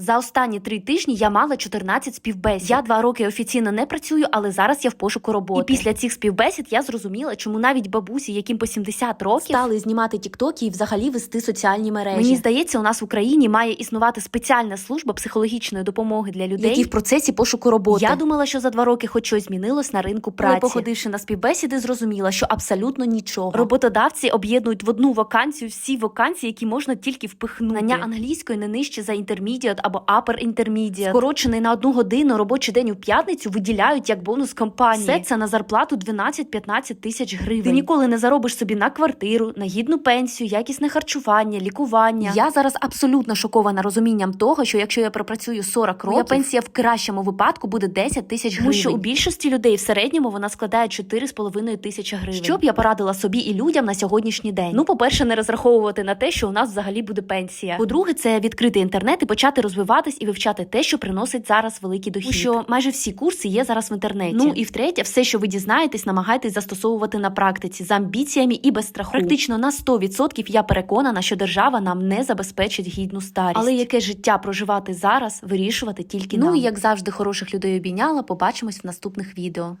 За останні три тижні я мала 14 співбесід. Я два роки офіційно не працюю, але зараз я в пошуку роботи. І після цих співбесід я зрозуміла, чому навіть бабусі, яким по 70 років, стали знімати тіктоки і взагалі вести соціальні мережі. Мені здається, у нас в Україні має існувати спеціальна служба психологічної допомоги для людей, які в процесі пошуку роботи. Я думала, що за два роки хоч щось змінилось на ринку праці. Але походивши на співбесіди, зрозуміла, що абсолютно нічого. Роботодавці об'єднують в одну вакансію всі вакансії, які можна тільки впихнути. Знання англійської не нижче за intermediate або upper intermediate. Скорочений на одну годину робочий день у п'ятницю виділяють як бонус компанії. Все це на зарплату 12-15 тисяч гривень. Ти ніколи не заробиш собі на квартиру, на гідну пенсію, якісне харчування, лікування. Я зараз абсолютно шокована розумінням того, що якщо я пропрацюю 40 років, моя пенсія в кращому випадку буде 10 тисяч гривень. Тому що у більшості людей в середньому вона складає 4,5 тисячі гривень. Що б я порадила собі і людям на сьогоднішній день? Ну, по-перше, не розраховувати на те, що у нас взагалі буде пенсія. По-друге, це відкрити інтернет і почати розвиватись і вивчати те, що приносить зараз великий дохід. Що майже всі курси є зараз в інтернеті. Ну і втретє, все, що ви дізнаєтесь, намагайтесь застосовувати на практиці з амбіціями і без страху. Практично на 100% я переконана, що держава нам не забезпечить гідну старість. Але яке життя проживати зараз, вирішувати тільки Ну нам. і як завжди, хороших людей обійняла. Побачимось в наступних відео.